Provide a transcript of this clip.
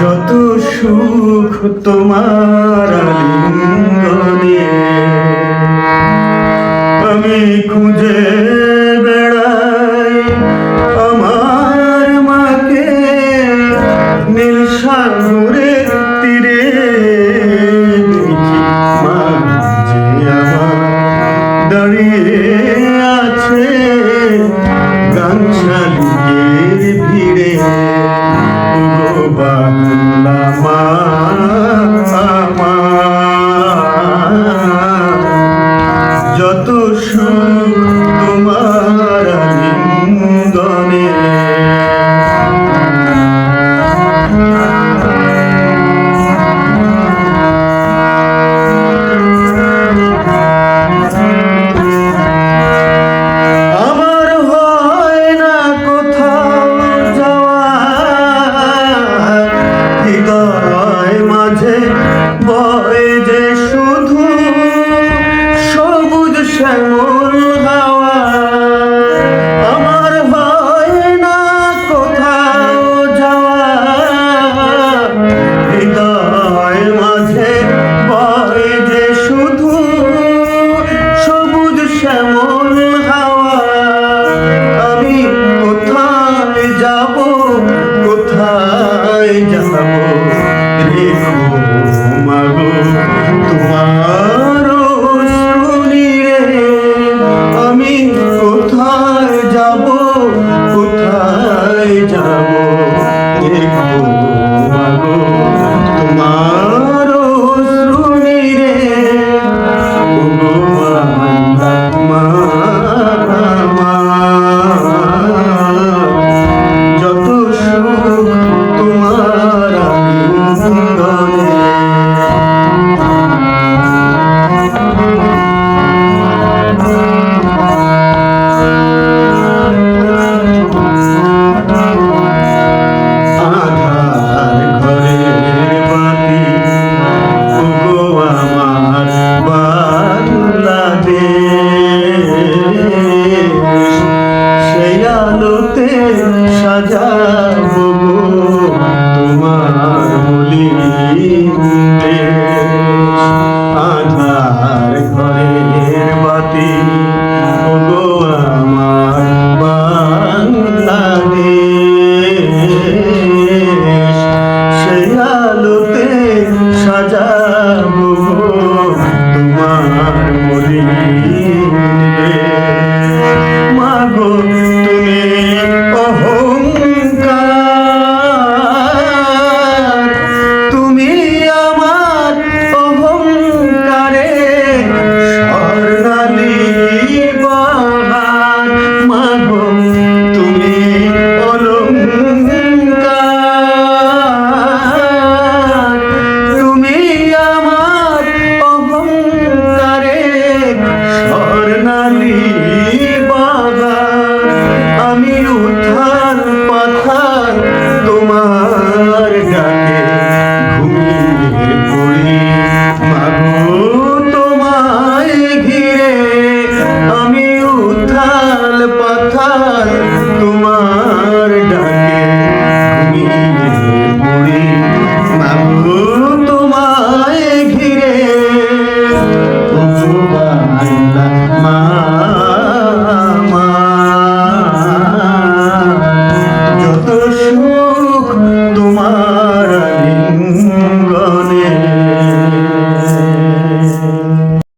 যত সুখ তোমার আলিঙ্গনে আমি খুঁজে বেড়াই আমার মাকে নীল সাগরে। আছে। গান শালিকের ভিড়ে। বাংলা মা ভয় যে শুধু সবুজ শ্যামল freedom. সেই আলোতে সাজা